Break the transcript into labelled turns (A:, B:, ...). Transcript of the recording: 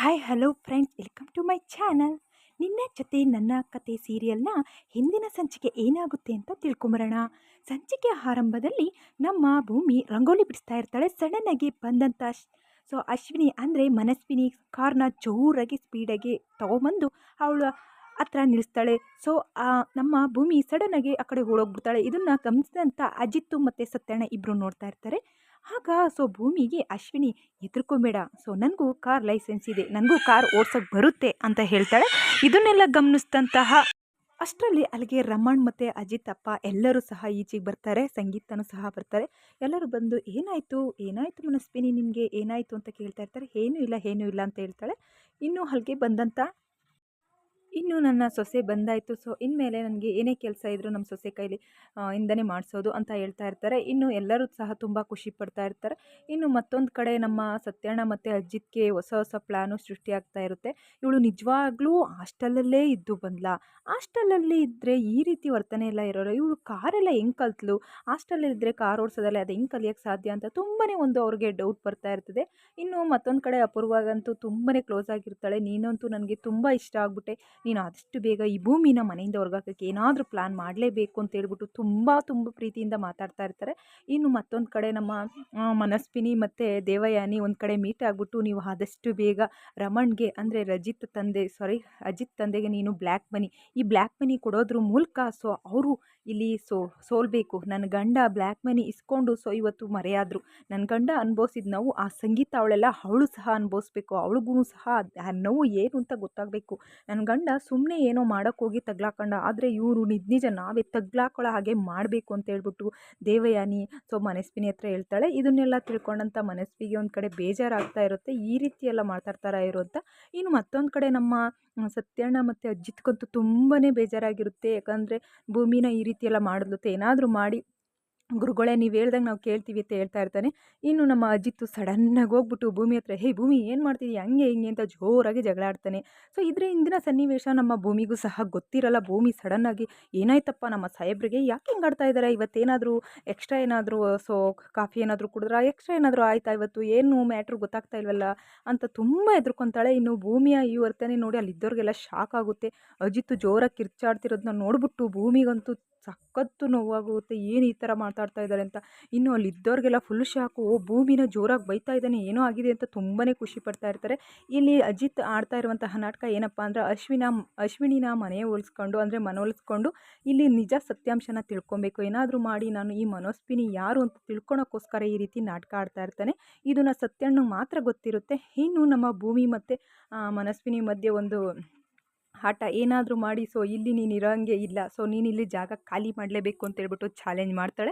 A: Hi hello friends welcome to my channel ನಿನ್ನ ಜೊತೆ ನನ್ನ ಕತೆ ಸೀರಿಯಲ್ನ ಹಿಂದಿನ ಸಂಚಿಕೆ ಏನಾಗುತ್ತೆ ಅಂತ ತಿಳ್ಕೊಂಬರೋಣ. ಸಂಚಿಕೆ ಆರಂಭದಲ್ಲಿ ನಮ್ಮ ಭೂಮಿ ರಂಗೋಲಿ ಬಿಡಿಸ್ತಾ ಇರ್ತಾಳೆ, ಸಡನ್ನಾಗಿ ಬಂದಂಥ ಸೊ ಅಶ್ವಿನಿ ಅಂದರೆ ಮನಸ್ವಿನಿ ಕಾರ್ನ ಜೋರಾಗಿ ಸ್ಪೀಡಾಗಿ ತೊಗೊಂಬಂದು ಅವಳು ಹತ್ರ ನಿಲ್ಲಿಸ್ತಾಳೆ ಸೊ ನಮ್ಮ ಭೂಮಿ ಸಡನ್ನಾಗಿ ಆ ಕಡೆ ಓಡೋಗ್ಬಿಡ್ತಾಳೆ. ಇದನ್ನು ಗಮನಿಸಿದಂಥ ಅಜಿತ್ತು ಮತ್ತು ಸತ್ಯಣ್ಣ ಇಬ್ಬರು ನೋಡ್ತಾ ಇರ್ತಾರೆ. ಆಗ ಸೊ ಭೂಮಿಗೆ ಅಶ್ವಿನಿ ಹೆದರ್ಕೊಬೇಡ. ಸೊ ನನಗೂ ಕಾರ್ ಲೈಸೆನ್ಸ್ ಇದೆ. ನನಗೂ ಕಾರ್ ಓಡ್ಸೋಕ್ಕೆ ಬರುತ್ತೆ ಅಂತ ಹೇಳ್ತಾಳೆ. ಇದನ್ನೆಲ್ಲ ಗಮನಿಸಿದಂತಹ ಅಷ್ಟರಲ್ಲಿ ಅಲ್ಲಿಗೆ ರಮಣ್ ಮತ್ತು ಅಜಿತ್ ಅಪ್ಪ ಎಲ್ಲರೂ ಸಹ ಈಚೆಗೆ ಬರ್ತಾರೆ. ಸಂಗೀತನೂ ಸಹ ಬರ್ತಾರೆ. ಎಲ್ಲರೂ ಬಂದು, ಏನಾಯಿತು? ಏನಾಯಿತು ಮನಸ್ವಿನಿ? ನಿಮಗೆ ಏನಾಯಿತು? ಅಂತ ಕೇಳ್ತಾ ಇರ್ತಾರೆ. ಏನೂ ಇಲ್ಲ ಏನೂ ಇಲ್ಲ, ಅಂತ ಹೇಳ್ತಾಳೆ. ಇನ್ನು ಅಲ್ಲಿಗೆ ಬಂದಂಥ ಇನ್ನು ನನ್ನ ಸೊಸೆ ಬಂದಾಯಿತು. ಸೊ, ಇನ್ಮೇಲೆ ನನಗೆ ಏನೇ ಕೆಲಸ ಇದ್ದರೂ ನಮ್ಮ ಸೊಸೆ ಕೈಲಿ ಇಂದನೇ ಮಾಡಿಸೋದು ಅಂತ ಹೇಳ್ತಾ ಇರ್ತಾರೆ. ಇನ್ನು ಎಲ್ಲರೂ ಸಹ ತುಂಬ ಖುಷಿ ಪಡ್ತಾ ಇರ್ತಾರೆ. ಇನ್ನು ಮತ್ತೊಂದು ಕಡೆ ನಮ್ಮ ಸತ್ಯಣ್ಣ ಮತ್ತು ಅಜ್ಜಿತ್ಗೆ ಹೊಸ ಹೊಸ ಪ್ಲ್ಯಾನು ಸೃಷ್ಟಿಯಾಗ್ತಾ ಇರುತ್ತೆ. ಇವಳು ನಿಜವಾಗ್ಲೂ ಹಾಸ್ಟೆಲಲ್ಲೇ ಇದ್ದು ಬಂದ್ಲ. ಹಾಸ್ಟೆಲಲ್ಲಿ ಇದ್ದರೆ ಈ ರೀತಿ ವರ್ತನೆ ಎಲ್ಲ ಇರೋಲ್ಲ ಇವಳು ಕಾರೆಲ್ಲ ಹೆಂಗೆ ಕಲ್ತಲು? ಹಾಸ್ಟೆಲಲ್ಲಿದ್ದರೆ ಕಾರ್ ಓಡಿಸೋದಲ್ಲ ಅದು ಹೆಂಗೆ ಕಲಿಯೋಕ್ಕೆ ಸಾಧ್ಯ ಅಂತ ತುಂಬಾ ಒಂದು ಅವ್ರಿಗೆ ಡೌಟ್ ಬರ್ತಾ ಇರ್ತದೆ. ಇನ್ನು ಮತ್ತೊಂದು ಕಡೆ ಅಪೂರ್ವಾಗಂತೂ ತುಂಬಾ ಕ್ಲೋಸ್ ಆಗಿರ್ತಾಳೆ. ನೀನಂತೂ ನನಗೆ ತುಂಬ ಇಷ್ಟ ಆಗ್ಬಿಟ್ಟೆ. ನೀನು ಆದಷ್ಟು ಬೇಗ ಈ ಭೂಮಿನ ಮನೆಯಿಂದ ಹೊರಗಾಕೋಕ್ಕೆ ಏನಾದರೂ ಪ್ಲ್ಯಾನ್ ಮಾಡಲೇಬೇಕು ಅಂತ ಹೇಳ್ಬಿಟ್ಟು ತುಂಬ ತುಂಬ ಪ್ರೀತಿಯಿಂದ ಮಾತಾಡ್ತಾ ಇರ್ತಾರೆ. ಇನ್ನು ಮತ್ತೊಂದು ಕಡೆ ನಮ್ಮ ಮನಸ್ವಿನಿ ಮತ್ತು ದೇವಯಾನಿ ಒಂದು ಕಡೆ ಮೀಟ್ ಆಗಿಬಿಟ್ಟು ನೀವು ಆದಷ್ಟು ಬೇಗ ರಮಣ್ಗೆ ಅಂದರೆ ರಜಿತ್ ತಂದೆ ಸಾರಿ ಅಜಿತ್ ತಂದೆಗೆ ನೀನು ಬ್ಲ್ಯಾಕ್ ಮನಿ ಈ ಬ್ಲ್ಯಾಕ್ ಮನಿ ಕೊಡೋದ್ರ ಮೂಲಕ ಸೊ ಅವರು ಇಲ್ಲಿ ಸೋ, ಸೋಲ್ಬೇಕು. ನನ್ನ ಗಂಡ ಬ್ಲ್ಯಾಕ್ ಮನಿ ಇಸ್ಕೊಂಡು ಸೊ ಇವತ್ತು ಮರೆಯಾದರು. ನನ್ನ ಗಂಡ ಅನುಭವಿಸಿದ ನಾವು ಆ ಸಂಗೀತ ಅವಳೆಲ್ಲ ಅವಳು ಸಹ ಅನುಭವಿಸ್ಬೇಕು, ಅವಳಿಗೂ ಸಹ ನೋವು ಏನು ಅಂತ ಗೊತ್ತಾಗಬೇಕು. ನನ್ನ ಗಂಡ ಸುಮ್ಮನೆ ಏನೋ ಮಾಡೋಕ್ಕೋಗಿ ತಗ್ಲಾಕೊಂಡ. ಆದರೆ ಇವರು ನಿಜ ನಿಜ ನಾವೇ ತಗ್ಲಾಕೊಳ್ಳೋ ಹಾಗೆ ಮಾಡಬೇಕು ಅಂತ ಹೇಳ್ಬಿಟ್ಟು ದೇವಯಾನಿ ಸೊ ಮನಸ್ವಿನಿ ಹತ್ರ ಹೇಳ್ತಾಳೆ. ಇದನ್ನೆಲ್ಲ ತಿಳ್ಕೊಂಡಂಥ ಮನಸ್ವಿಗೆ ಒಂದು ಕಡೆ ಬೇಜಾರಾಗ್ತಾ ಇರುತ್ತೆ. ಈ ರೀತಿ ಎಲ್ಲ ಮಾತಾಡ್ತಾರ ಇರೋ ಅಂತ. ಇನ್ನು ಮತ್ತೊಂದು ಕಡೆ ನಮ್ಮ ಸತ್ಯಣ್ಣ ಮತ್ತು ಅಜ್ಜಿತ್ಗಂತೂ ತುಂಬಾ ಬೇಜಾರಾಗಿರುತ್ತೆ. ಯಾಕಂದರೆ ಭೂಮಿನ ಈ ರೀತಿ ಎಲ್ಲ ಮಾಡಿದ್ಲು ಏನಾದರೂ ಮಾಡಿ ಗುರುಗಳೇ, ನೀವು ಹೇಳ್ದಂಗೆ ನಾವು ಕೇಳ್ತೀವಿ ಅಂತ ಹೇಳ್ತಾ ಇರ್ತಾನೆ. ಇನ್ನು ನಮ್ಮ ಅಜಿತ್ತು ಸಡನ್ನಾಗಿ ಹೋಗ್ಬಿಟ್ಟು ಭೂಮಿ ಹತ್ರ, ಹೇ ಭೂಮಿ, ಏನು ಮಾಡ್ತಿದ್ದೀಯ ಹಂಗೆ, ಹಿಂಗೆ ಅಂತ ಜೋರಾಗಿ ಜಗಳ ಆಡ್ತಾನೆ ಸೊ ಇದ್ರ ಹಿಂದಿನ ಸನ್ನಿವೇಶ ನಮ್ಮ ಭೂಮಿಗೂ ಸಹ ಗೊತ್ತಿರಲ್ಲ. ಭೂಮಿ ಸಡನ್ನಾಗಿ, ಏನಾಯ್ತಪ್ಪ, ನಮ್ಮ ಸಾಹೇಬ್ರಿಗೆ ಯಾಕೆ ಹಿಂಗೆ ಆಡ್ತಾ ಇದ್ದಾರೆ ಇವತ್ತೇನಾದರೂ ಎಕ್ಸ್ಟ್ರಾ ಏನಾದರೂ, ಸೊ, ಕಾಫಿ ಏನಾದರೂ ಕುಡಿದ್ರೆ? ಎಕ್ಸ್ಟ್ರಾ ಏನಾದರೂ ಆಯ್ತಾ ಇವತ್ತು? ಏನು ಮ್ಯಾಟ್ರ್ ಗೊತ್ತಾಗ್ತಾ ಇಲ್ವಲ್ಲ? ಅಂತ ತುಂಬ ಎದುರ್ಕೊಂತಾಳೆ ಇನ್ನು ಭೂಮಿಯ ಈ ವರ್ತನೆ ನೋಡಿ ಅಲ್ಲಿದ್ದವ್ರಿಗೆಲ್ಲ ಶಾಕ್ ಆಗುತ್ತೆ. ಅಜಿತ್ತು ಜೋರಾಗಿ ಕಿರ್ಚಾಡ್ತಿರೋದನ್ನ ನೋಡ್ಬಿಟ್ಟು ಭೂಮಿಗಂತೂ ಸಖತ್ತು ನೋವಾಗುತ್ತೆ. ಏನು ಈ ಥರ ಮಾತಾಡ್ತಾ ಇದ್ದಾರೆ ಅಂತ. ಇನ್ನು ಅಲ್ಲಿ ಇದ್ದವ್ರಿಗೆಲ್ಲ ಫುಲ್ ಶಾಕು ಭೂಮಿನ ಜೋರಾಗಿ ಬೈತಾ ಇದ್ದಾನೆ, ಏನೋ ಆಗಿದೆ ಅಂತ ತುಂಬಾ ಖುಷಿ ಪಡ್ತಾ ಇರ್ತಾರೆ. ಇಲ್ಲಿ ಅಜಿತ್ ಆಡ್ತಾ ಇರುವಂತಹ ನಾಟಕ ಏನಪ್ಪ ಅಂದರೆ ಅಶ್ವಿನ, ಅಶ್ವಿನಿನ ಮನೆ ಹೋಲಿಸ್ಕೊಂಡು ಅಂದರೆ ಮನವೊಲಿಸ್ಕೊಂಡು ಇಲ್ಲಿ ನಿಜ ಸತ್ಯಾಂಶನ ತಿಳ್ಕೊಬೇಕು. ಏನಾದರೂ ಮಾಡಿ ನಾನು ಈ ಮನೋಸ್ವಿನಿ ಯಾರು ಅಂತ ತಿಳ್ಕೊಳೋಕ್ಕೋಸ್ಕರ ಈ ರೀತಿ ನಾಟಕ ಆಡ್ತಾ ಇರ್ತಾನೆ. ಇದನ್ನು ಸತ್ಯಣ್ಣು ಮಾತ್ರ ಗೊತ್ತಿರುತ್ತೆ. ಇನ್ನು ನಮ್ಮ ಭೂಮಿ ಮತ್ತು ಮನಸ್ವಿನಿ ಮಧ್ಯೆ ಒಂದು ಆಟ ಏನಾದರೂ ಮಾಡಿ, ಸೊ, ಇಲ್ಲಿ ನೀನು ಇರೋಂಗೆ ಇಲ್ಲ. ಸೊ, ನೀನು ಇಲ್ಲಿ ಜಾಗ ಖಾಲಿ ಮಾಡಲೇಬೇಕು ಅಂತ ಹೇಳ್ಬಿಟ್ಟು ಚಾಲೆಂಜ್ ಮಾಡ್ತಾಳೆ.